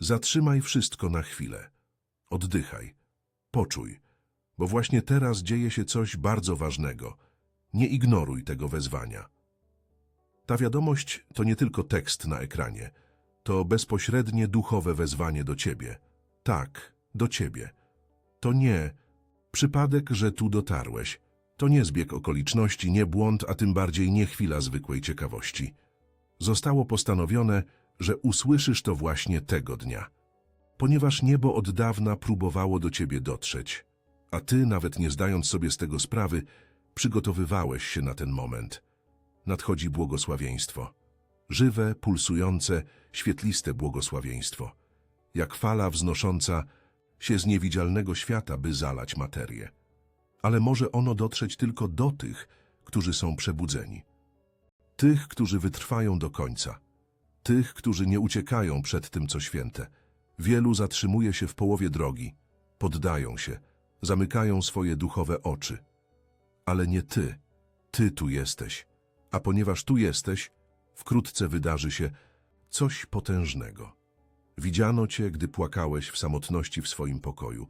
Zatrzymaj wszystko na chwilę. Oddychaj. Poczuj, bo właśnie teraz dzieje się coś bardzo ważnego. Nie ignoruj tego wezwania. Ta wiadomość to nie tylko tekst na ekranie, to bezpośrednie duchowe wezwanie do ciebie. Tak, do ciebie. To nie przypadek, że tu dotarłeś. To nie zbieg okoliczności, nie błąd, a tym bardziej nie chwila zwykłej ciekawości. Zostało postanowione, że usłyszysz to właśnie tego dnia, ponieważ niebo od dawna próbowało do ciebie dotrzeć, a ty, nawet nie zdając sobie z tego sprawy, przygotowywałeś się na ten moment. Nadchodzi błogosławieństwo. Żywe, pulsujące, świetliste błogosławieństwo. Jak fala wznosząca się z niewidzialnego świata, by zalać materię. Ale może ono dotrzeć tylko do tych, którzy są przebudzeni. Tych, którzy wytrwają do końca. Tych, którzy nie uciekają przed tym, co święte. Wielu zatrzymuje się w połowie drogi, poddają się, zamykają swoje duchowe oczy. Ale nie ty. Ty tu jesteś. A ponieważ tu jesteś, wkrótce wydarzy się coś potężnego. Widziano cię, gdy płakałeś w samotności w swoim pokoju.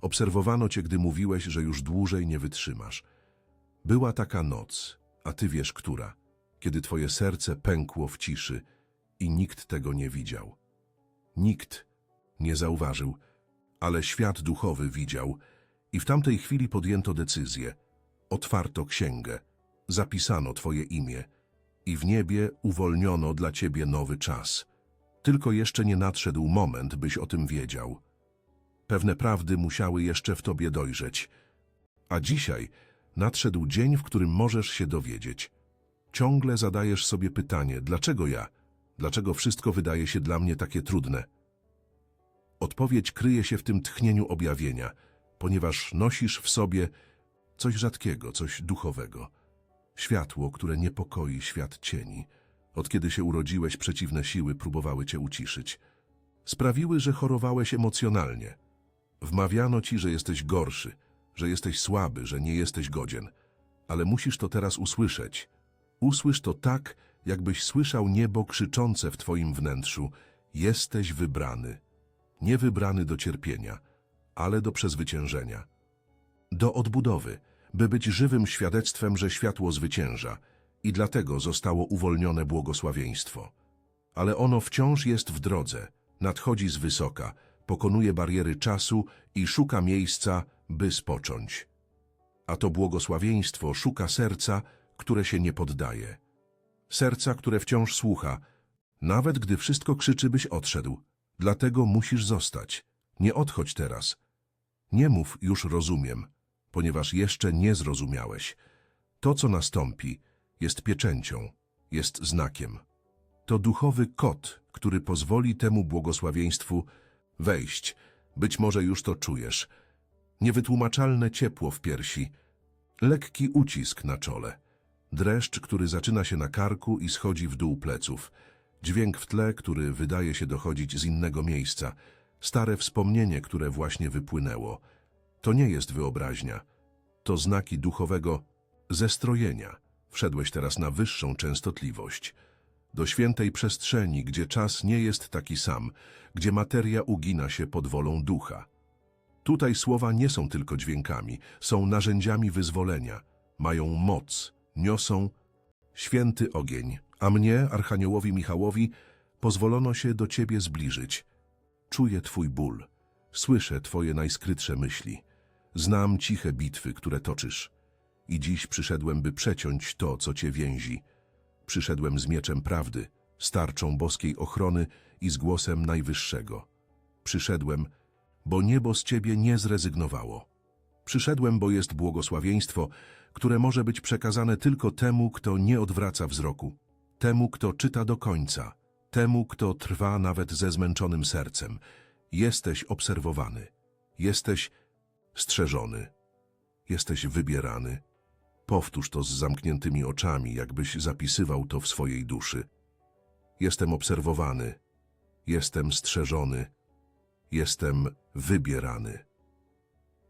Obserwowano cię, gdy mówiłeś, że już dłużej nie wytrzymasz. Była taka noc, a ty wiesz, która, kiedy twoje serce pękło w ciszy i nikt tego nie widział. Nikt nie zauważył, ale świat duchowy widział i w tamtej chwili podjęto decyzję. Otwarto księgę, zapisano twoje imię i w niebie uwolniono dla ciebie nowy czas. Tylko jeszcze nie nadszedł moment, byś o tym wiedział. Pewne prawdy musiały jeszcze w tobie dojrzeć. A dzisiaj nadszedł dzień, w którym możesz się dowiedzieć. Ciągle zadajesz sobie pytanie, dlaczego ja? Dlaczego wszystko wydaje się dla mnie takie trudne? Odpowiedź kryje się w tym tchnieniu objawienia, ponieważ nosisz w sobie coś rzadkiego, coś duchowego. Światło, które niepokoi świat cieni. Od kiedy się urodziłeś, przeciwne siły próbowały cię uciszyć. Sprawiły, że chorowałeś emocjonalnie. Wmawiano ci, że jesteś gorszy, że jesteś słaby, że nie jesteś godzien. Ale musisz to teraz usłyszeć. Usłysz to tak, jakbyś słyszał niebo krzyczące w twoim wnętrzu. Jesteś wybrany. Nie wybrany do cierpienia, ale do przezwyciężenia. Do odbudowy, by być żywym świadectwem, że światło zwycięża i dlatego zostało uwolnione błogosławieństwo. Ale ono wciąż jest w drodze, nadchodzi z wysoka, pokonuje bariery czasu i szuka miejsca, by spocząć. A to błogosławieństwo szuka serca, które się nie poddaje. Serca, które wciąż słucha, nawet gdy wszystko krzyczy, byś odszedł. Dlatego musisz zostać. Nie odchodź teraz. Nie mów już rozumiem, ponieważ jeszcze nie zrozumiałeś. To, co nastąpi, jest pieczęcią, jest znakiem. To duchowy kod, który pozwoli temu błogosławieństwu wejść. Być może już to czujesz. Niewytłumaczalne ciepło w piersi, lekki ucisk na czole, dreszcz, który zaczyna się na karku i schodzi w dół pleców, dźwięk w tle, który wydaje się dochodzić z innego miejsca, stare wspomnienie, które właśnie wypłynęło. To nie jest wyobraźnia, to znaki duchowego zestrojenia. Wszedłeś teraz na wyższą częstotliwość, do świętej przestrzeni, gdzie czas nie jest taki sam, gdzie materia ugina się pod wolą ducha. Tutaj słowa nie są tylko dźwiękami, są narzędziami wyzwolenia, mają moc, niosą święty ogień, a mnie, Archaniołowi Michałowi, pozwolono się do Ciebie zbliżyć. Czuję Twój ból, słyszę Twoje najskrytsze myśli, znam ciche bitwy, które toczysz. I dziś przyszedłem, by przeciąć to, co Cię więzi. Przyszedłem z mieczem prawdy, z tarczą boskiej ochrony i z głosem Najwyższego. Przyszedłem, bo niebo z Ciebie nie zrezygnowało. Przyszedłem, bo jest błogosławieństwo, które może być przekazane tylko temu, kto nie odwraca wzroku, temu, kto czyta do końca, temu, kto trwa nawet ze zmęczonym sercem. Jesteś obserwowany, jesteś strzeżony, jesteś wybierany. Powtórz to z zamkniętymi oczami, jakbyś zapisywał to w swojej duszy. Jestem obserwowany, jestem strzeżony, jestem wybierany.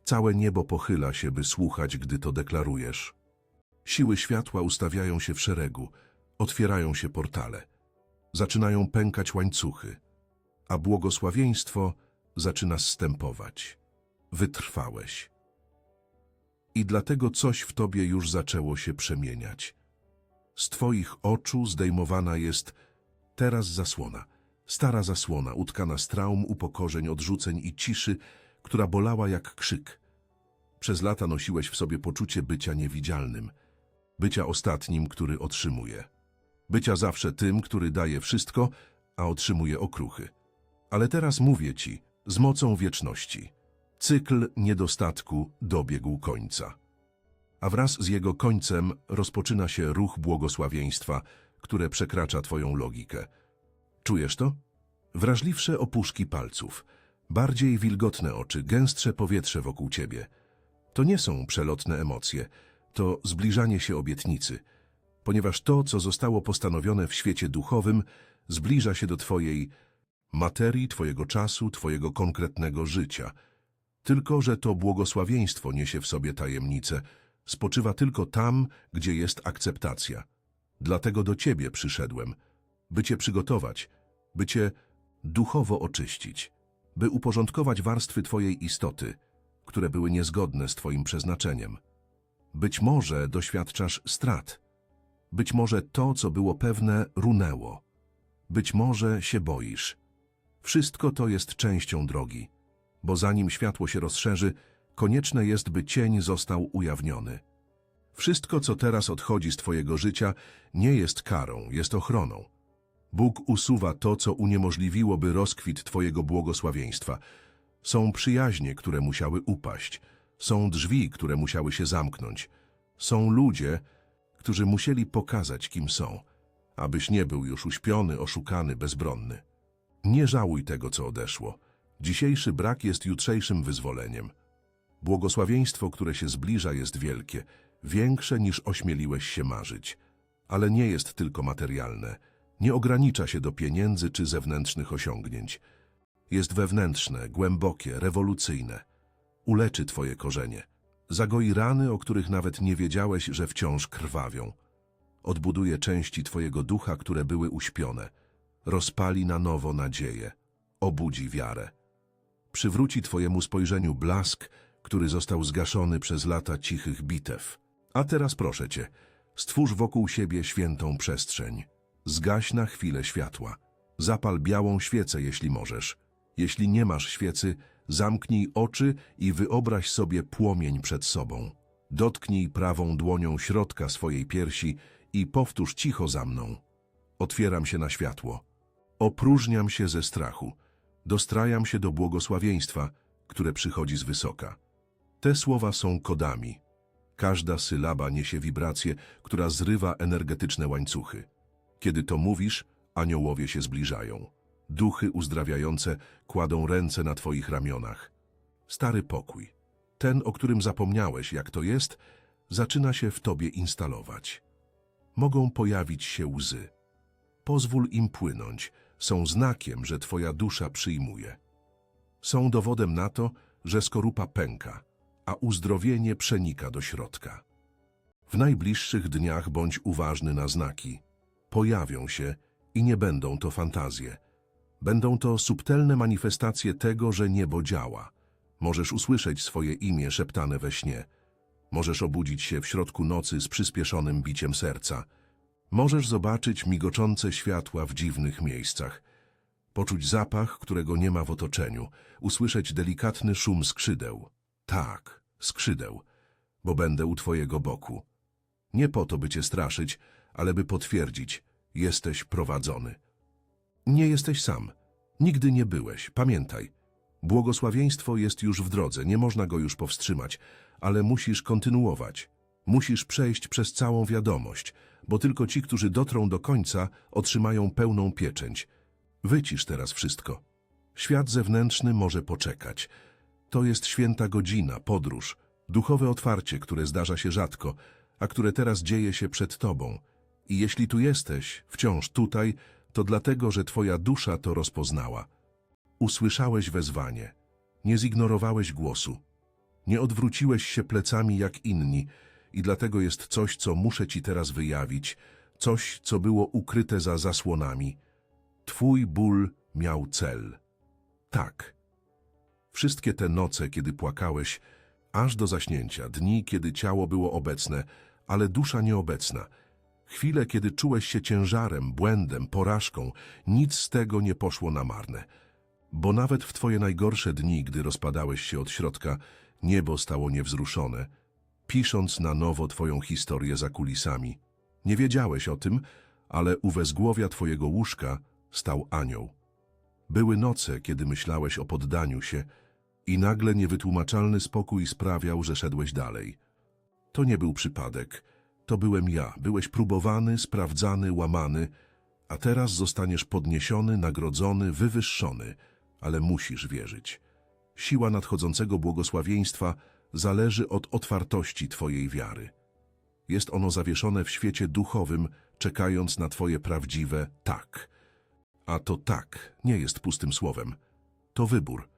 Całe niebo pochyla się, by słuchać, gdy to deklarujesz. Siły światła ustawiają się w szeregu, otwierają się portale, zaczynają pękać łańcuchy, a błogosławieństwo zaczyna zstępować. Wytrwałeś. I dlatego coś w tobie już zaczęło się przemieniać. Z twoich oczu zdejmowana jest teraz zasłona, stara zasłona utkana z traum, upokorzeń, odrzuceń i ciszy, która bolała jak krzyk. Przez lata nosiłeś w sobie poczucie bycia niewidzialnym, bycia ostatnim, który otrzymuje, bycia zawsze tym, który daje wszystko, a otrzymuje okruchy. Ale teraz mówię ci, z mocą wieczności, cykl niedostatku dobiegł końca. A wraz z jego końcem rozpoczyna się ruch błogosławieństwa, które przekracza twoją logikę. Czujesz to? Wrażliwsze opuszki palców, bardziej wilgotne oczy, gęstsze powietrze wokół ciebie. To nie są przelotne emocje, to zbliżanie się obietnicy, ponieważ to, co zostało postanowione w świecie duchowym, zbliża się do twojej materii, twojego czasu, twojego konkretnego życia. Tylko, że to błogosławieństwo niesie w sobie tajemnicę, spoczywa tylko tam, gdzie jest akceptacja. Dlatego do ciebie przyszedłem, by cię przygotować, by cię duchowo oczyścić, by uporządkować warstwy twojej istoty, które były niezgodne z twoim przeznaczeniem. Być może doświadczasz strat. Być może to, co było pewne, runęło. Być może się boisz. Wszystko to jest częścią drogi, bo zanim światło się rozszerzy, konieczne jest, by cień został ujawniony. Wszystko, co teraz odchodzi z twojego życia, nie jest karą, jest ochroną. Bóg usuwa to, co uniemożliwiłoby rozkwit twojego błogosławieństwa. Są przyjaźnie, które musiały upaść. Są drzwi, które musiały się zamknąć. Są ludzie, którzy musieli pokazać, kim są, abyś nie był już uśpiony, oszukany, bezbronny. Nie żałuj tego, co odeszło. Dzisiejszy brak jest jutrzejszym wyzwoleniem. Błogosławieństwo, które się zbliża, jest wielkie, większe niż ośmieliłeś się marzyć. Ale nie jest tylko materialne. Nie ogranicza się do pieniędzy czy zewnętrznych osiągnięć. Jest wewnętrzne, głębokie, rewolucyjne. Uleczy twoje korzenie. Zagoi rany, o których nawet nie wiedziałeś, że wciąż krwawią. Odbuduje części twojego ducha, które były uśpione. Rozpali na nowo nadzieję. Obudzi wiarę. Przywróci twojemu spojrzeniu blask, który został zgaszony przez lata cichych bitew. A teraz proszę cię, stwórz wokół siebie świętą przestrzeń. Zgaś na chwilę światła. Zapal białą świecę, jeśli możesz. Jeśli nie masz świecy, zamknij oczy i wyobraź sobie płomień przed sobą. Dotknij prawą dłonią środka swojej piersi i powtórz cicho za mną. Otwieram się na światło. Opróżniam się ze strachu. Dostrajam się do błogosławieństwa, które przychodzi z wysoka. Te słowa są kodami. Każda sylaba niesie wibrację, która zrywa energetyczne łańcuchy. Kiedy to mówisz, aniołowie się zbliżają. Duchy uzdrawiające kładą ręce na twoich ramionach. Stary pokój, ten, o którym zapomniałeś, jak to jest, zaczyna się w tobie instalować. Mogą pojawić się łzy. Pozwól im płynąć, są znakiem, że twoja dusza przyjmuje. Są dowodem na to, że skorupa pęka, a uzdrowienie przenika do środka. W najbliższych dniach bądź uważny na znaki. Pojawią się i nie będą to fantazje. Będą to subtelne manifestacje tego, że niebo działa. Możesz usłyszeć swoje imię szeptane we śnie. Możesz obudzić się w środku nocy z przyspieszonym biciem serca. Możesz zobaczyć migoczące światła w dziwnych miejscach. Poczuć zapach, którego nie ma w otoczeniu. Usłyszeć delikatny szum skrzydeł. Tak, skrzydeł, bo będę u twojego boku. Nie po to, by cię straszyć, ale by potwierdzić, jesteś prowadzony. Nie jesteś sam. Nigdy nie byłeś. Pamiętaj. Błogosławieństwo jest już w drodze, nie można go już powstrzymać, ale musisz kontynuować. Musisz przejść przez całą wiadomość, bo tylko ci, którzy dotrą do końca, otrzymają pełną pieczęć. Wycisz teraz wszystko. Świat zewnętrzny może poczekać. To jest święta godzina, podróż, duchowe otwarcie, które zdarza się rzadko, a które teraz dzieje się przed tobą. I jeśli tu jesteś, wciąż tutaj, to dlatego, że twoja dusza to rozpoznała. Usłyszałeś wezwanie, nie zignorowałeś głosu, nie odwróciłeś się plecami jak inni i dlatego jest coś, co muszę ci teraz wyjawić, coś, co było ukryte za zasłonami. Twój ból miał cel. Tak. Wszystkie te noce, kiedy płakałeś, aż do zaśnięcia, dni, kiedy ciało było obecne, ale dusza nieobecna, chwile, kiedy czułeś się ciężarem, błędem, porażką, nic z tego nie poszło na marne. Bo nawet w twoje najgorsze dni, gdy rozpadałeś się od środka, niebo stało niewzruszone, pisząc na nowo twoją historię za kulisami. Nie wiedziałeś o tym, ale u wezgłowia twojego łóżka stał anioł. Były noce, kiedy myślałeś o poddaniu się i nagle niewytłumaczalny spokój sprawiał, że szedłeś dalej. To nie był przypadek. To byłem ja. Byłeś próbowany, sprawdzany, łamany, a teraz zostaniesz podniesiony, nagrodzony, wywyższony, ale musisz wierzyć. Siła nadchodzącego błogosławieństwa zależy od otwartości Twojej wiary. Jest ono zawieszone w świecie duchowym, czekając na Twoje prawdziwe tak. A to tak nie jest pustym słowem. To wybór.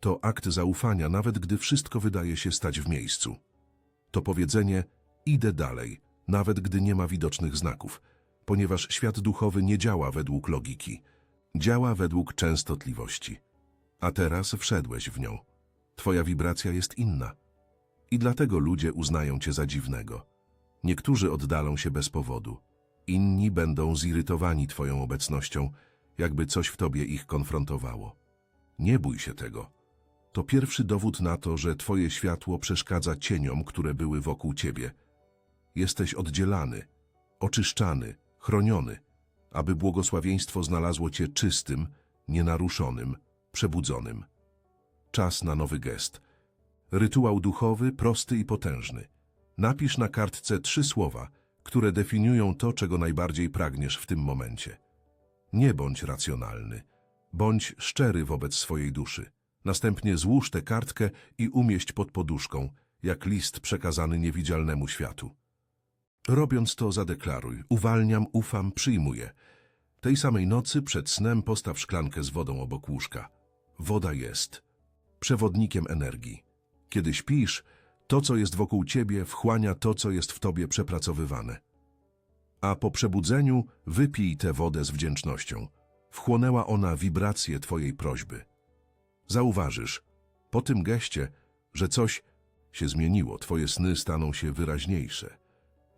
To akt zaufania, nawet gdy wszystko wydaje się stać w miejscu. To powiedzenie idę dalej, nawet gdy nie ma widocznych znaków, ponieważ świat duchowy nie działa według logiki. Działa według częstotliwości. A teraz wszedłeś w nią. Twoja wibracja jest inna. I dlatego ludzie uznają cię za dziwnego. Niektórzy oddalą się bez powodu. Inni będą zirytowani twoją obecnością, jakby coś w tobie ich konfrontowało. Nie bój się tego. To pierwszy dowód na to, że twoje światło przeszkadza cieniom, które były wokół ciebie. Jesteś oddzielany, oczyszczany, chroniony, aby błogosławieństwo znalazło cię czystym, nienaruszonym, przebudzonym. Czas na nowy gest. Rytuał duchowy, prosty i potężny. Napisz na kartce trzy słowa, które definiują to, czego najbardziej pragniesz w tym momencie. Nie bądź racjonalny. Bądź szczery wobec swojej duszy. Następnie złóż tę kartkę i umieść pod poduszką, jak list przekazany niewidzialnemu światu. Robiąc to, zadeklaruj: uwalniam, ufam, przyjmuję. Tej samej nocy przed snem postaw szklankę z wodą obok łóżka. Woda jest przewodnikiem energii. Kiedy śpisz, to, co jest wokół ciebie, wchłania to, co jest w tobie przepracowywane. A po przebudzeniu wypij tę wodę z wdzięcznością. Wchłonęła ona wibracje twojej prośby. Zauważysz, po tym geście, że coś się zmieniło, twoje sny staną się wyraźniejsze.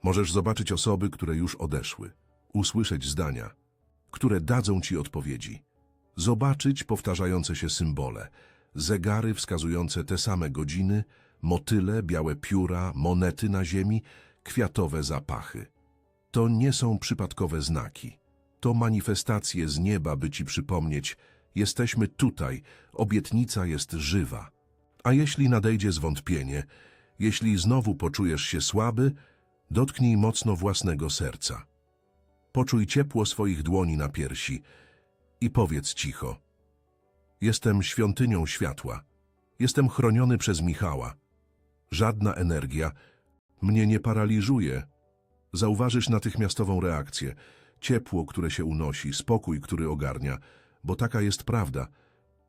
Możesz zobaczyć osoby, które już odeszły, usłyszeć zdania, które dadzą ci odpowiedzi, zobaczyć powtarzające się symbole, zegary wskazujące te same godziny, motyle, białe pióra, monety na ziemi, kwiatowe zapachy. To nie są przypadkowe znaki. To manifestacje z nieba, by ci przypomnieć, jesteśmy tutaj, obietnica jest żywa. A jeśli nadejdzie zwątpienie, jeśli znowu poczujesz się słaby, dotknij mocno własnego serca. Poczuj ciepło swoich dłoni na piersi i powiedz cicho. Jestem świątynią światła. Jestem chroniony przez Michała. Żadna energia mnie nie paraliżuje. Zauważysz natychmiastową reakcję, ciepło, które się unosi, spokój, który ogarnia, bo taka jest prawda.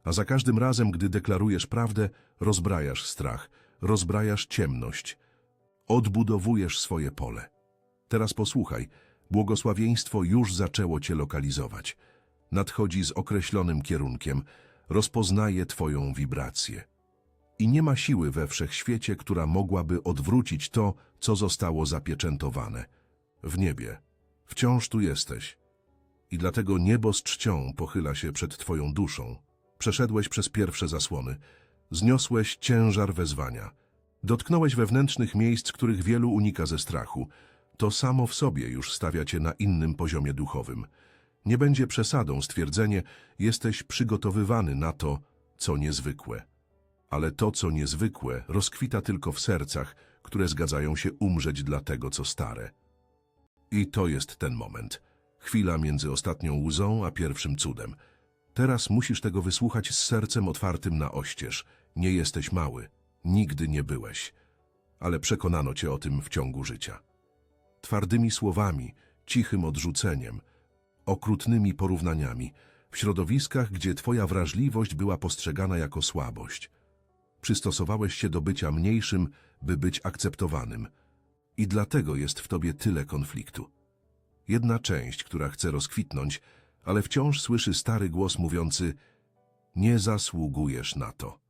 A za każdym razem, gdy deklarujesz prawdę, rozbrajasz strach, rozbrajasz ciemność, odbudowujesz swoje pole. Teraz posłuchaj, błogosławieństwo już zaczęło cię lokalizować. Nadchodzi z określonym kierunkiem, rozpoznaje twoją wibrację. I nie ma siły we wszechświecie, która mogłaby odwrócić to, co zostało zapieczętowane. W niebie. Wciąż tu jesteś. I dlatego niebo z czcią pochyla się przed twoją duszą. Przeszedłeś przez pierwsze zasłony. Zniosłeś ciężar wezwania. Dotknąłeś wewnętrznych miejsc, których wielu unika ze strachu. To samo w sobie już stawia cię na innym poziomie duchowym. Nie będzie przesadą stwierdzenie, jesteś przygotowywany na to, co niezwykłe. Ale to, co niezwykłe, rozkwita tylko w sercach, które zgadzają się umrzeć dla tego, co stare. I to jest ten moment. Chwila między ostatnią łzą a pierwszym cudem. Teraz musisz tego wysłuchać z sercem otwartym na oścież. Nie jesteś mały. Nigdy nie byłeś. Ale przekonano cię o tym w ciągu życia. Twardymi słowami, cichym odrzuceniem, okrutnymi porównaniami, w środowiskach, gdzie twoja wrażliwość była postrzegana jako słabość. Przystosowałeś się do bycia mniejszym, by być akceptowanym. I dlatego jest w tobie tyle konfliktu. Jedna część, która chce rozkwitnąć, ale wciąż słyszy stary głos mówiący Nie zasługujesz na to.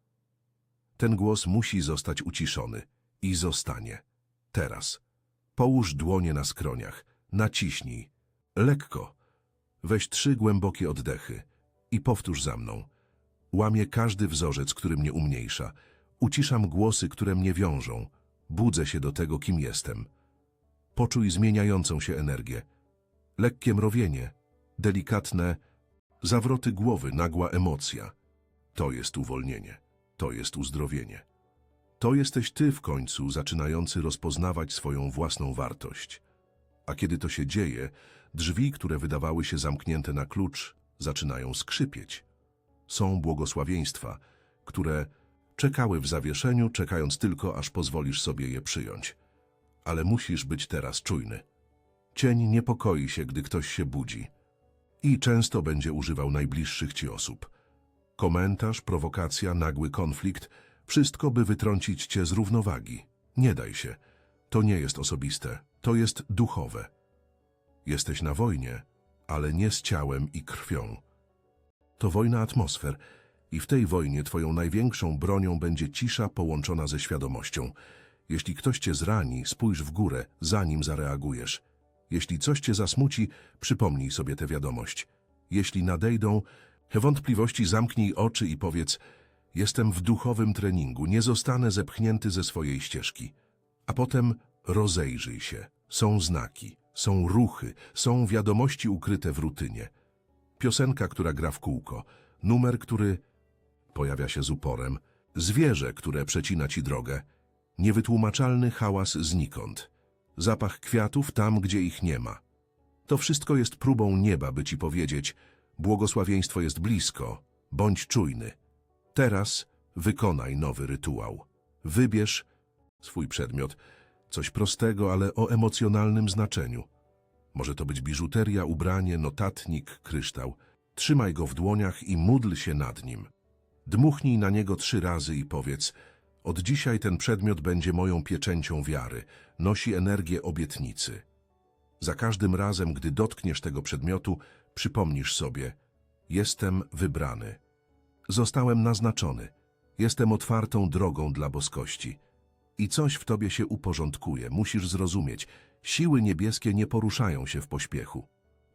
Ten głos musi zostać uciszony i zostanie. Teraz. Połóż dłonie na skroniach, naciśnij. Lekko. Weź trzy głębokie oddechy i powtórz za mną. Łamię każdy wzorzec, który mnie umniejsza. Uciszam głosy, które mnie wiążą. Budzę się do tego, kim jestem. Poczuj zmieniającą się energię. Lekkie mrowienie, delikatne zawroty głowy, nagła emocja. To jest uwolnienie. To jest uzdrowienie. To jesteś ty w końcu zaczynający rozpoznawać swoją własną wartość. A kiedy to się dzieje, drzwi, które wydawały się zamknięte na klucz, zaczynają skrzypieć. Są błogosławieństwa, które czekały w zawieszeniu, czekając tylko, aż pozwolisz sobie je przyjąć. Ale musisz być teraz czujny. Cień niepokoi się, gdy ktoś się budzi i często będzie używał najbliższych ci osób. Komentarz, prowokacja, nagły konflikt, wszystko by wytrącić cię z równowagi. Nie daj się. To nie jest osobiste, to jest duchowe. Jesteś na wojnie, ale nie z ciałem i krwią. To wojna atmosfer i w tej wojnie twoją największą bronią będzie cisza połączona ze świadomością. Jeśli ktoś cię zrani, spójrz w górę, zanim zareagujesz. Jeśli coś cię zasmuci, przypomnij sobie tę wiadomość. Jeśli nadejdą wątpliwości, zamknij oczy i powiedz Jestem w duchowym treningu, nie zostanę zepchnięty ze swojej ścieżki. A potem rozejrzyj się. Są znaki, są ruchy, są wiadomości ukryte w rutynie. Piosenka, która gra w kółko, numer, który pojawia się z uporem, zwierzę, które przecina ci drogę, niewytłumaczalny hałas znikąd, zapach kwiatów tam, gdzie ich nie ma. To wszystko jest próbą nieba, by ci powiedzieć, błogosławieństwo jest blisko, bądź czujny. Teraz wykonaj nowy rytuał. Wybierz swój przedmiot, coś prostego, ale o emocjonalnym znaczeniu. Może to być biżuteria, ubranie, notatnik, kryształ. Trzymaj go w dłoniach i módl się nad nim. Dmuchnij na niego trzy razy i powiedz Od dzisiaj ten przedmiot będzie moją pieczęcią wiary, nosi energię obietnicy. Za każdym razem, gdy dotkniesz tego przedmiotu, przypomnisz sobie Jestem wybrany. Zostałem naznaczony. Jestem otwartą drogą dla boskości. I coś w tobie się uporządkuje. Musisz zrozumieć. Siły niebieskie nie poruszają się w pośpiechu.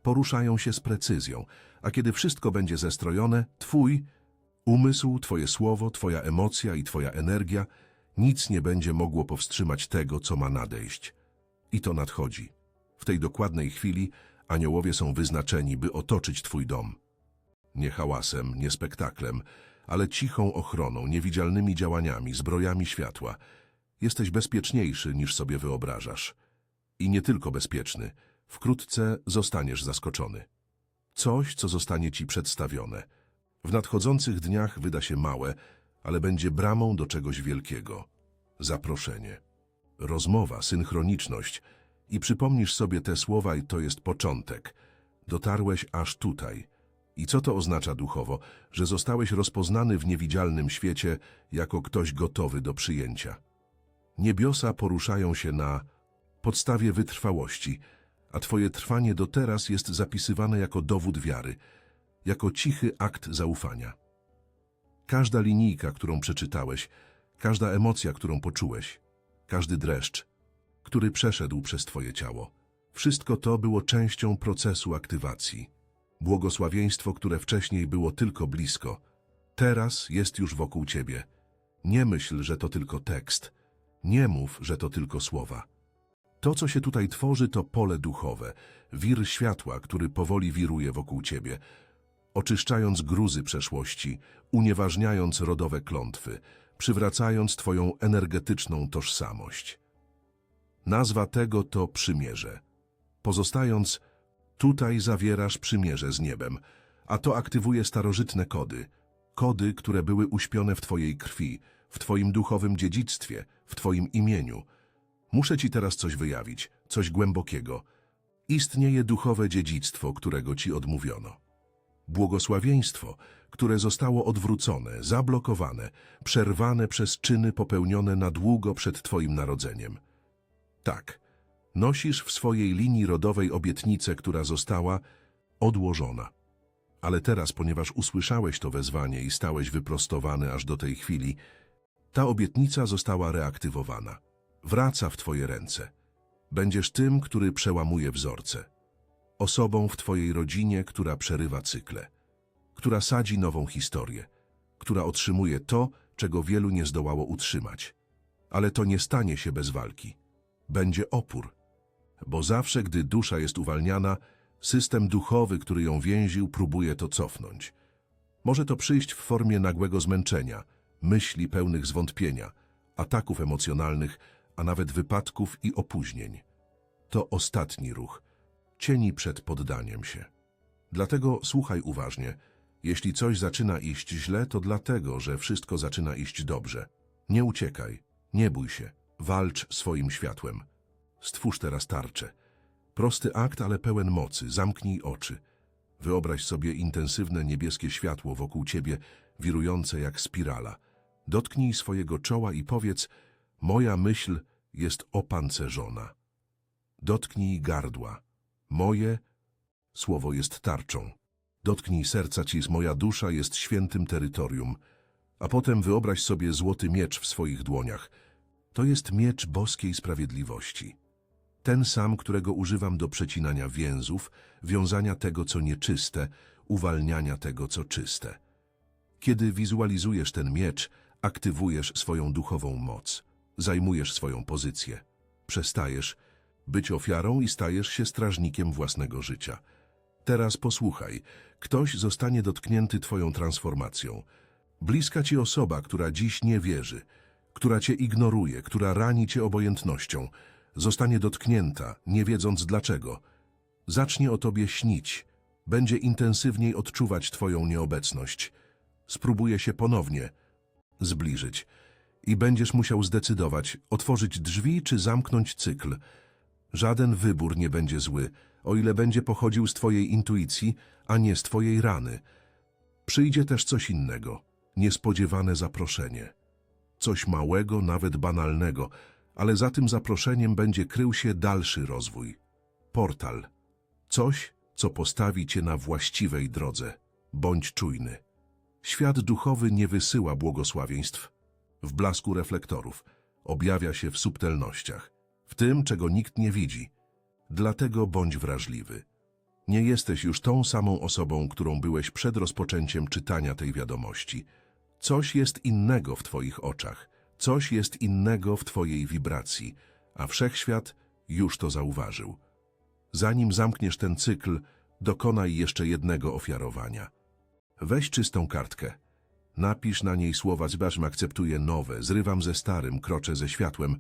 Poruszają się z precyzją. A kiedy wszystko będzie zestrojone, twój umysł, twoje słowo, twoja emocja i twoja energia, nic nie będzie mogło powstrzymać tego, co ma nadejść. I to nadchodzi. W tej dokładnej chwili aniołowie są wyznaczeni, by otoczyć twój dom. Nie hałasem, nie spektaklem, ale cichą ochroną, niewidzialnymi działaniami, zbrojami światła. Jesteś bezpieczniejszy niż sobie wyobrażasz. I nie tylko bezpieczny, wkrótce zostaniesz zaskoczony. Coś, co zostanie ci przedstawione. W nadchodzących dniach wyda się małe, ale będzie bramą do czegoś wielkiego. Zaproszenie. Rozmowa, synchroniczność. I przypomnisz sobie te słowa i to jest początek. Dotarłeś aż tutaj. I co to oznacza duchowo? Że zostałeś rozpoznany w niewidzialnym świecie jako ktoś gotowy do przyjęcia. Niebiosa poruszają się na podstawie wytrwałości, a twoje trwanie do teraz jest zapisywane jako dowód wiary, jako cichy akt zaufania. Każda linijka, którą przeczytałeś, każda emocja, którą poczułeś, każdy dreszcz, który przeszedł przez twoje ciało, wszystko to było częścią procesu aktywacji. Błogosławieństwo, które wcześniej było tylko blisko, teraz jest już wokół ciebie. Nie myśl, że to tylko tekst. Nie mów, że to tylko słowa. To, co się tutaj tworzy, to pole duchowe, wir światła, który powoli wiruje wokół ciebie, oczyszczając gruzy przeszłości, unieważniając rodowe klątwy, przywracając twoją energetyczną tożsamość. Nazwa tego to przymierze. Pozostając Tutaj zawierasz przymierze z niebem, a to aktywuje starożytne kody. Kody, które były uśpione w Twojej krwi, w Twoim duchowym dziedzictwie, w Twoim imieniu. Muszę Ci teraz coś wyjawić, coś głębokiego. Istnieje duchowe dziedzictwo, którego Ci odmówiono. Błogosławieństwo, które zostało odwrócone, zablokowane, przerwane przez czyny popełnione na długo przed Twoim narodzeniem. Tak, Nosisz w swojej linii rodowej obietnicę, która została odłożona. Ale teraz, ponieważ usłyszałeś to wezwanie i stałeś wyprostowany aż do tej chwili, ta obietnica została reaktywowana. Wraca w twoje ręce. Będziesz tym, który przełamuje wzorce. Osobą w twojej rodzinie, która przerywa cykle. Która sadzi nową historię. Która otrzymuje to, czego wielu nie zdołało utrzymać. Ale to nie stanie się bez walki. Będzie opór. Bo zawsze, gdy dusza jest uwalniana, system duchowy, który ją więził, próbuje to cofnąć. Może to przyjść w formie nagłego zmęczenia, myśli pełnych zwątpienia, ataków emocjonalnych, a nawet wypadków i opóźnień. To ostatni ruch, cieni przed poddaniem się. Dlatego słuchaj uważnie. Jeśli coś zaczyna iść źle, to dlatego, że wszystko zaczyna iść dobrze. Nie uciekaj, nie bój się, walcz swoim światłem. Stwórz teraz tarczę. Prosty akt, ale pełen mocy. Zamknij oczy. Wyobraź sobie intensywne niebieskie światło wokół ciebie, wirujące jak spirala. Dotknij swojego czoła i powiedz, moja myśl jest opancerzona. Dotknij gardła. Moje słowo jest tarczą. Dotknij serca ci, moja dusza jest świętym terytorium. A potem wyobraź sobie złoty miecz w swoich dłoniach. To jest miecz boskiej sprawiedliwości. Ten sam, którego używam do przecinania więzów, wiązania tego, co nieczyste, uwalniania tego, co czyste. Kiedy wizualizujesz ten miecz, aktywujesz swoją duchową moc, zajmujesz swoją pozycję, przestajesz być ofiarą i stajesz się strażnikiem własnego życia. Teraz posłuchaj, ktoś zostanie dotknięty Twoją transformacją. Bliska Ci osoba, która dziś nie wierzy, która Cię ignoruje, która rani Cię obojętnością, zostanie dotknięta, nie wiedząc dlaczego. Zacznie o Tobie śnić, będzie intensywniej odczuwać Twoją nieobecność. Spróbuje się ponownie zbliżyć i będziesz musiał zdecydować, otworzyć drzwi czy zamknąć cykl. Żaden wybór nie będzie zły, o ile będzie pochodził z Twojej intuicji, a nie z Twojej rany. Przyjdzie też coś innego, niespodziewane zaproszenie. Coś małego, nawet banalnego, ale za tym zaproszeniem będzie krył się dalszy rozwój. Portal. Coś, co postawi Cię na właściwej drodze. Bądź czujny. Świat duchowy nie wysyła błogosławieństw. W blasku reflektorów objawia się w subtelnościach, w tym, czego nikt nie widzi. Dlatego bądź wrażliwy. Nie jesteś już tą samą osobą, którą byłeś przed rozpoczęciem czytania tej wiadomości. Coś jest innego w Twoich oczach, coś jest innego w Twojej wibracji, a wszechświat już to zauważył. Zanim zamkniesz ten cykl, dokonaj jeszcze jednego ofiarowania. Weź czystą kartkę. Napisz na niej słowa Zbażm akceptuję nowe, zrywam ze starym, kroczę ze światłem.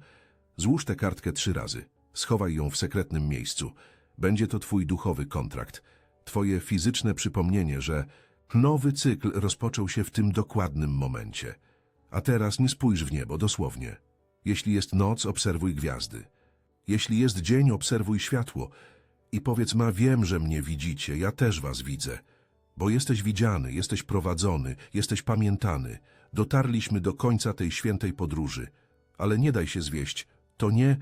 Złóż tę kartkę trzy razy. Schowaj ją w sekretnym miejscu. Będzie to twój duchowy kontrakt. Twoje fizyczne przypomnienie, że nowy cykl rozpoczął się w tym dokładnym momencie. A teraz nie spójrz w niebo, dosłownie. Jeśli jest noc, obserwuj gwiazdy. Jeśli jest dzień, obserwuj światło. I powiedz ma, wiem, że mnie widzicie, ja też was widzę. Bo jesteś widziany, jesteś prowadzony, jesteś pamiętany. Dotarliśmy do końca tej świętej podróży. Ale nie daj się zwieść. To nie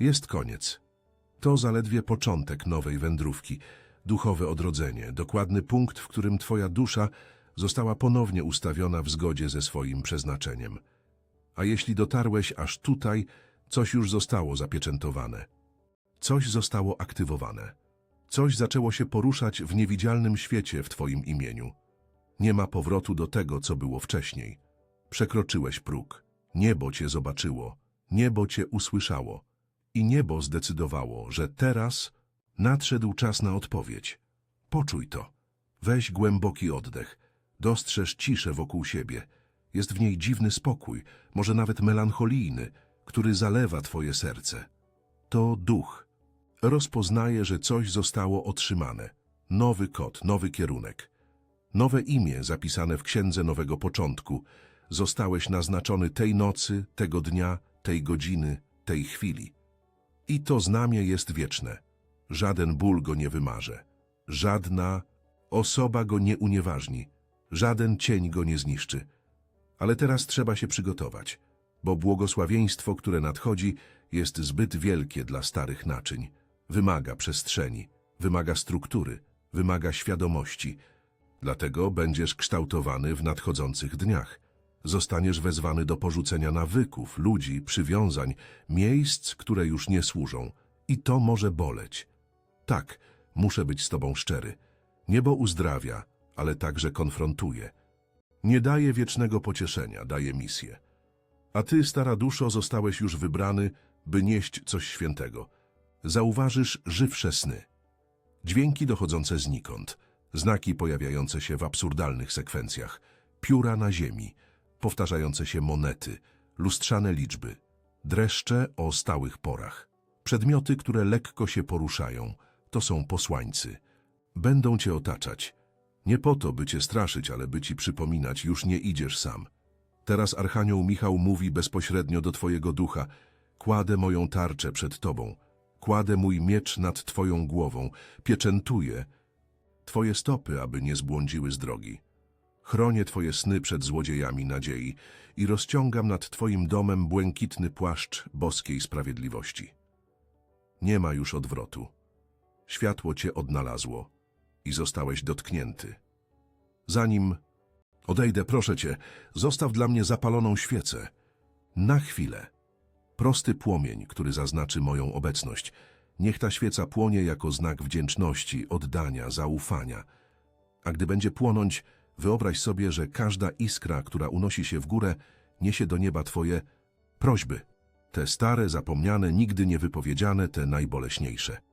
jest koniec. To zaledwie początek nowej wędrówki, duchowe odrodzenie, dokładny punkt, w którym twoja dusza została ponownie ustawiona w zgodzie ze swoim przeznaczeniem. A jeśli dotarłeś aż tutaj, coś już zostało zapieczętowane. Coś zostało aktywowane. Coś zaczęło się poruszać w niewidzialnym świecie w Twoim imieniu. Nie ma powrotu do tego, co było wcześniej. Przekroczyłeś próg. Niebo Cię zobaczyło. Niebo Cię usłyszało. I niebo zdecydowało, że teraz nadszedł czas na odpowiedź. Poczuj to. Weź głęboki oddech. Dostrzeż ciszę wokół siebie. Jest w niej dziwny spokój, może nawet melancholijny, który zalewa Twoje serce. To duch. Rozpoznaje, że coś zostało otrzymane. Nowy kod, nowy kierunek. Nowe imię zapisane w Księdze Nowego Początku. Zostałeś naznaczony tej nocy, tego dnia, tej godziny, tej chwili. I to znamie jest wieczne. Żaden ból go nie wymarze. Żadna osoba go nie unieważni. Żaden cień go nie zniszczy. Ale teraz trzeba się przygotować, bo błogosławieństwo, które nadchodzi, jest zbyt wielkie dla starych naczyń. Wymaga przestrzeni, wymaga struktury, wymaga świadomości. Dlatego będziesz kształtowany w nadchodzących dniach. Zostaniesz wezwany do porzucenia nawyków, ludzi, przywiązań, miejsc, które już nie służą. I to może boleć. Tak, muszę być z tobą szczery. Niebo uzdrawia, ale także konfrontuje. Nie daje wiecznego pocieszenia, daje misję. A ty, stara duszo, zostałeś już wybrany, by nieść coś świętego. Zauważysz żywsze sny. Dźwięki dochodzące znikąd, znaki pojawiające się w absurdalnych sekwencjach, pióra na ziemi, powtarzające się monety, lustrzane liczby, dreszcze o stałych porach. Przedmioty, które lekko się poruszają, to są posłańcy. Będą cię otaczać. Nie po to, by cię straszyć, ale by ci przypominać, już nie idziesz sam. Teraz Archanioł Michał mówi bezpośrednio do twojego ducha, kładę moją tarczę przed tobą, kładę mój miecz nad twoją głową, pieczętuję twoje stopy, aby nie zbłądziły z drogi. Chronię twoje sny przed złodziejami nadziei i rozciągam nad twoim domem błękitny płaszcz boskiej sprawiedliwości. Nie ma już odwrotu. Światło cię odnalazło i zostałeś dotknięty. Zanim odejdę, proszę cię, zostaw dla mnie zapaloną świecę. Na chwilę. Prosty płomień, który zaznaczy moją obecność. Niech ta świeca płonie jako znak wdzięczności, oddania, zaufania. A gdy będzie płonąć, wyobraź sobie, że każda iskra, która unosi się w górę, niesie do nieba twoje prośby. Te stare, zapomniane, nigdy nie wypowiedziane, te najboleśniejsze.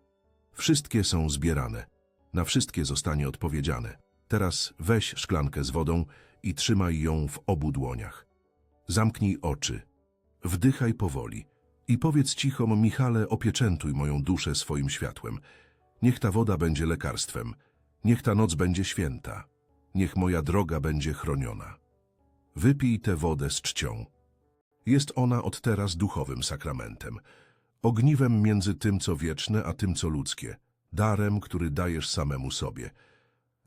Wszystkie są zbierane. Na wszystkie zostanie odpowiedziane. Teraz weź szklankę z wodą i trzymaj ją w obu dłoniach. Zamknij oczy. Wdychaj powoli i powiedz cicho, Michale, opieczętuj moją duszę swoim światłem. Niech ta woda będzie lekarstwem. Niech ta noc będzie święta. Niech moja droga będzie chroniona. Wypij tę wodę z czcią. Jest ona od teraz duchowym sakramentem, ogniwem między tym, co wieczne, a tym, co ludzkie, darem, który dajesz samemu sobie.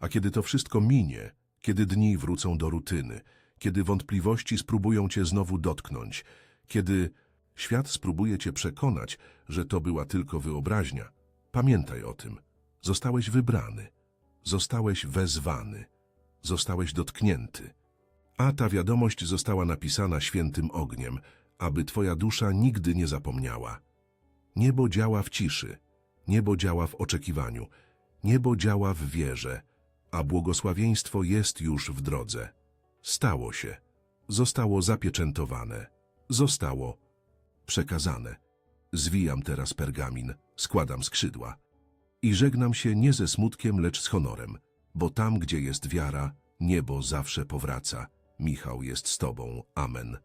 A kiedy to wszystko minie, kiedy dni wrócą do rutyny, kiedy wątpliwości spróbują cię znowu dotknąć, kiedy świat spróbuje cię przekonać, że to była tylko wyobraźnia, pamiętaj o tym. Zostałeś wybrany, zostałeś wezwany, zostałeś dotknięty. A ta wiadomość została napisana świętym ogniem, aby twoja dusza nigdy nie zapomniała. Niebo działa w ciszy, niebo działa w oczekiwaniu, niebo działa w wierze, a błogosławieństwo jest już w drodze. Stało się, zostało zapieczętowane, zostało przekazane. Zwijam teraz pergamin, składam skrzydła i żegnam się nie ze smutkiem, lecz z honorem, bo tam, gdzie jest wiara, niebo zawsze powraca. Michał jest z Tobą. Amen.